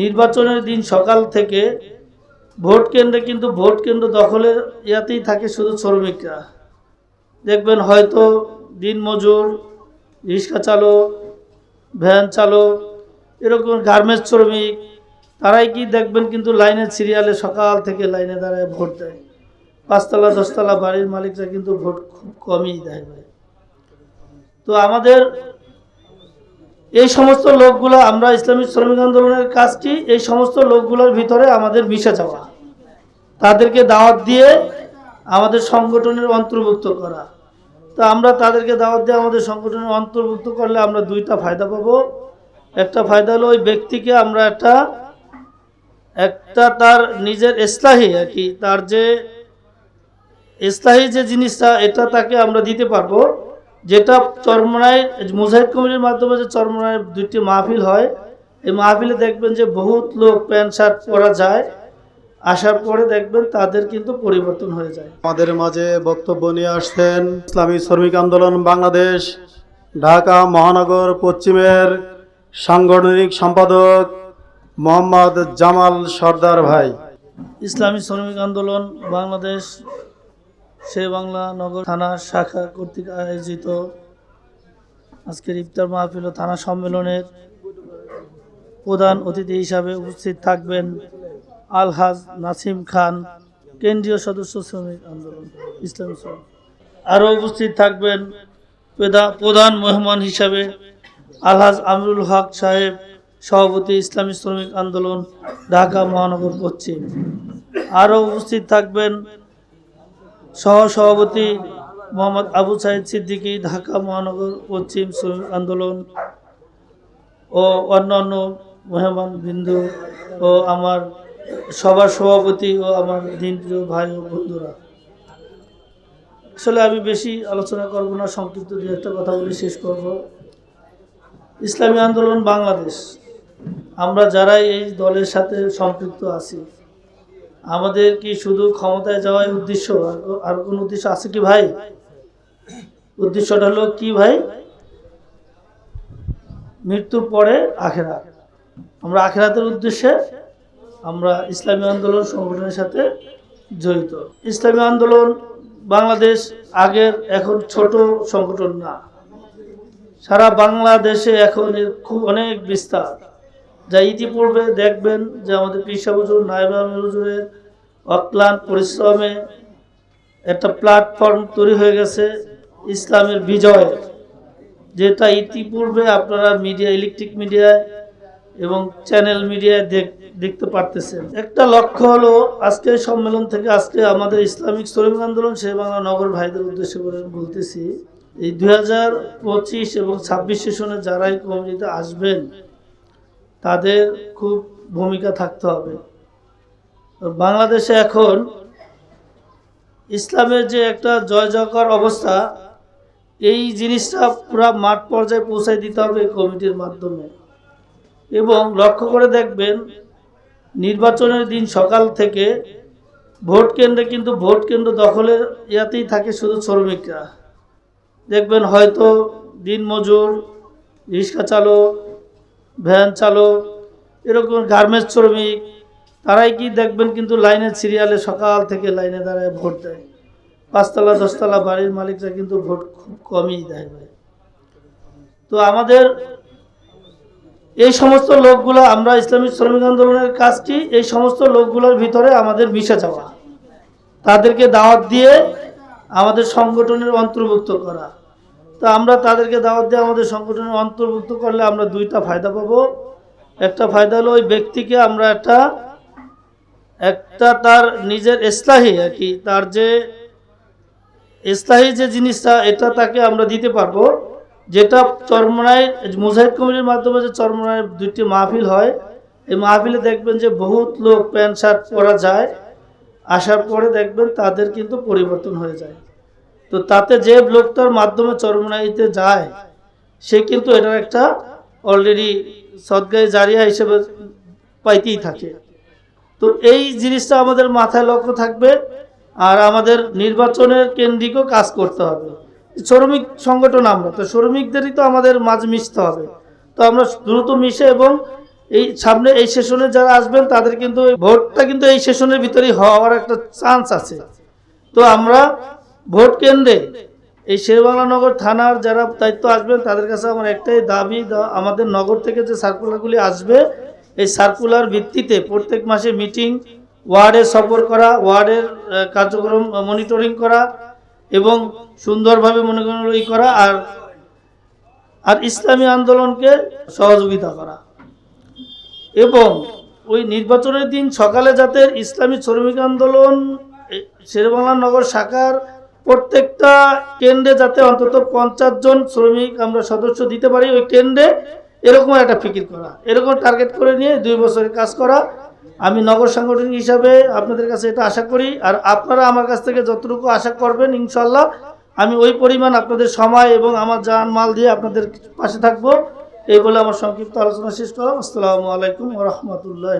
নির্বাচনের দিন সকাল থেকে ভোট কেন্দ্রে কিন্তু ভোট কেন্দ্র দখলের ইয়াতেই থাকে শুধু শ্রমিকরা। দেখবেন হয়তো দিন মজুর, রিক্সা চালক, ভ্যান চালক, এরকম গার্মেন্টস শ্রমিক, তারাই কি দেখবেন কিন্তু লাইনের সিরিয়ালে সকাল থেকে লাইনে দাঁড়ায় ভোট দেয়। পাঁচতলা, দশতলা বাড়ির মালিকরা কিন্তু ভোট খুব কমই দেয় তো আমাদের এই সমস্ত লোকগুলো আমরা ইসলামিক শ্রমিক আন্দোলনের কাজটি, এই সমস্ত লোকগুলোর ভিতরে আমাদের মিশে যাওয়া। তাদেরকে দাওয়াত দিয়ে আমাদের সংগঠনের অন্তর্ভুক্ত করা। তো আমরা তাদেরকে দাওয়াত দিয়ে আমাদের সংগঠনের অন্তর্ভুক্ত করলে আমরা দুইটা ফায়দা পাবো। একটা ফায়দা হলো ওই ব্যক্তিকে আমরা একটা একটা তার নিজের ইসলাহি আর কি, তার যে ইসলাহি যে জিনিসটা, এটা তাকে আমরা দিতে পারব। যেটা চরমনায় মুজাহিদ কমিটির মাধ্যমে যে চরমনায় দুইটি মাহফিল হয় এই মাহফিলে দেখবেন যে বহুত লোক প্যান্ট শার্ট পরা যায়। আসার পরে দেখবেন তাদের কিন্তু পরিবর্তন হয়ে যায়। আমাদের মাঝে বক্তব্য নিয়ে আসছেন ইসলামী শ্রমিক আন্দোলন বাংলাদেশ ঢাকা মহানগর পশ্চিমের সাংগঠনিক সম্পাদক মোহাম্মদ জামাল সর্দার ভাই। ইসলামী শ্রমিক আন্দোলন বাংলাদেশ সে বাংলা নগর থানা শাখা কর্তৃক আয়োজিত আজকের ইফতার মাহফিল থানা সম্মেলনের প্রধান অতিথি হিসাবে উপস্থিত থাকবেন আলহাজ নাসিম খান, কেন্দ্রীয় সদস্য শ্রমিক আন্দোলন, ইসলামী আরও উপস্থিত থাকবেন প্রধান মেহমান হিসাবে আলহাজ আমিরুল হক সাহেব, সভাপতি ইসলামী শ্রমিক আন্দোলন, ঢাকা মহানগর পশ্চিম আরও উপস্থিত থাকবেন সহ সভাপতি মোহাম্মদ আবু সাইদ সিদ্দিকী, ঢাকা মহানগর পশ্চিম শ্রমিক আন্দোলন ও অন্যান্য মেহমান বিন্দু ও আমার সবার সভাপতি ও আমার দিনপ্রিয় ভাই ও বন্ধুরা। আসলে আমি বেশি আলোচনা করব না, সংক্ষিপ্ত দু একটা কথা বলে শেষ করব। ইসলামী আন্দোলন বাংলাদেশ। আমরা যারাই এই দলের সাথে সম্পৃক্ত আছি আমাদের কি শুধু ক্ষমতায় যাওয়াই উদ্দেশ্য, আর কোন উদ্দেশ্য আছে কি ভাই? উদ্দেশ্যটা হলো কি ভাই? মৃত্যুর পরে আখেরা আমরা আখেরাতের উদ্দেশ্যে আমরা ইসলামী আন্দোলন সংগঠনের সাথে জড়িত। ইসলামী আন্দোলন বাংলাদেশ আগের, এখন ছোট সংগঠন না। সারা বাংলাদেশে এখন খুব অনেক বিস্তার। যা ইতিপূর্বে দেখবেন যে আমাদের কৃষা হুজুর নাইবা হুজুরের অক্লান্ত পরিশ্রমে একটা প্ল্যাটফর্ম তৈরি হয়ে গেছে ইসলামের বিজয়, যেটা ইতিপূর্বে আপনারা মিডিয়া ইলেকট্রিক মিডিয়ায় এবং চ্যানেল মিডিয়ায় দেখ- দেখতে পারতেছেন। একটা লক্ষ্য হলো আজকের সম্মেলন থেকে আজকে আমাদের ইসলামিক শ্রমিক আন্দোলন, সে বাংলা নগর ভাইদের উদ্দেশ্য করে বলতেছি, এই দুই হাজার পঁচিশ এবং ছাব্বিশ সেশনে যারাই কমিটিতে আসবেন তাদের খুব ভূমিকা থাকতে হবে। বাংলাদেশে এখন ইসলামের যে একটা জয় জয়কার অবস্থা, এই জিনিসটা পুরো মাঠ পর্যায়ে পৌঁছায় দিতে হবে কমিটির মাধ্যমে। এবং লক্ষ্য করে দেখবেন, নির্বাচনের দিন সকাল থেকে ভোট কেন্দ্রে কিন্তু ভোট কেন্দ্র দখলের ইয়াতেই থাকে শুধু শ্রমিকরা। দেখবেন হয়তো দিন মজুর রিক্সা চালক ভ্যান চালক, এরকম গার্মেন্টস শ্রমিক, তারাই কি দেখবেন কিন্তু লাইনের সিরিয়ালে সকাল থেকে লাইনে দাঁড়ায় ভোট দেয়। পাঁচতলা, দশতলা বাড়ির মালিকরা কিন্তু ভোট খুব কমই দেয় ভাই। তো আমাদের এই সমস্ত লোকগুলো, আমরা ইসলামিক শ্রমিক আন্দোলনের কাজটি এই সমস্ত লোকগুলোর ভিতরে আমাদের মিশে যাওয়া। তাদেরকে দাওয়াত দিয়ে আমাদের সংগঠনের অন্তর্ভুক্ত করা। তো আমরা তাদেরকে দাওয়াত দিয়ে আমাদের সংগঠনের অন্তর্ভুক্ত করলে আমরা দুইটা ফায়দা পাবো। একটা ফায়দা হলো ওই ব্যক্তিকে আমরা একটা একটা তার নিজের ইসলাহি আর কি, তার যে ইসলাহি যে জিনিসটা, এটা তাকে আমরা দিতে পারব। যেটা চরমনায়, মুজাহিদ কমিটির মাধ্যমে যে চরমনায় দুইটি মাহফিল হয়, এই মাহফিলে দেখবেন যে বহুত লোক প্যান্ট, শার্ট পরা যায়, আসার পরে দেখবেন তাদের কিন্তু পরিবর্তন হয়ে যায়। তো তাতে যে লোকটার মাধ্যমে চরমনাইতে যায়, সে কিন্তু এটার একটা অলরেডি সদগায় জারিয়া হিসেবে পাইতেই থাকে। তো এই জিনিসটা আমাদের মাথায় লক্ষ্য থাকবে আর আমাদের নির্বাচনের কেন্দ্রিকও কাজ করতে হবে। শ্রমিক সংগঠন আমরা, তো শ্রমিকদেরই তো আমাদের মাঝ মিশতে হবে। তো আমরা দ্রুত মিশে এবং এই সামনে এই সেশনে যারা আসবেন, তাদের কিন্তু ভোটটা কিন্তু এই সেশনের ভিতরেই হওয়ার একটা চান্স আছে। তো আমরা ভোট কেন্দ্রে এই শেরবাংলা নগর থানার যারা দায়িত্ব আসবেন, তাদের কাছে আমার একটাই দাবি আমাদের নগর থেকে যে সার্কুলারগুলি আসবে, এই সার্কুলার ভিত্তিতে প্রত্যেক মাসে মিটিং, ওয়ার্ডে সফর করা, ওয়ার্ডের কার্যক্রম মনিটরিং করা এবং সুন্দরভাবে মনে করা আর আর ইসলামী আন্দোলনকে সহযোগিতা করা। এবং ওই নির্বাচনের দিন সকালে যাতে ইসলামী শ্রমিক আন্দোলন শেরবাংলা নগর শাখার প্রত্যেকটা কেন্দ্রে যাতে অন্তত পঞ্চাশ জন শ্রমিক আমরা সদস্য দিতে পারি, ওই কেন্দ্রে এরকম একটা ফিকির করা। এরকম টার্গেট করে নিয়ে দুই বছরের কাজ করা। আমি নগর সাংগঠনিক হিসাবে আপনাদের কাছে এটা আশা করি, আর আপনারা আমার কাছ থেকে যতটুকু আশা করবেন ইনশাল্লাহ আমি ওই পরিমাণ আপনাদের সময় এবং আমার জান মাল দিয়ে আপনাদের পাশে থাকব। এই বলে আমার সংক্ষিপ্ত আলোচনা শেষ করলাম। আসসালামু আলাইকুম রহমতুল্লাহ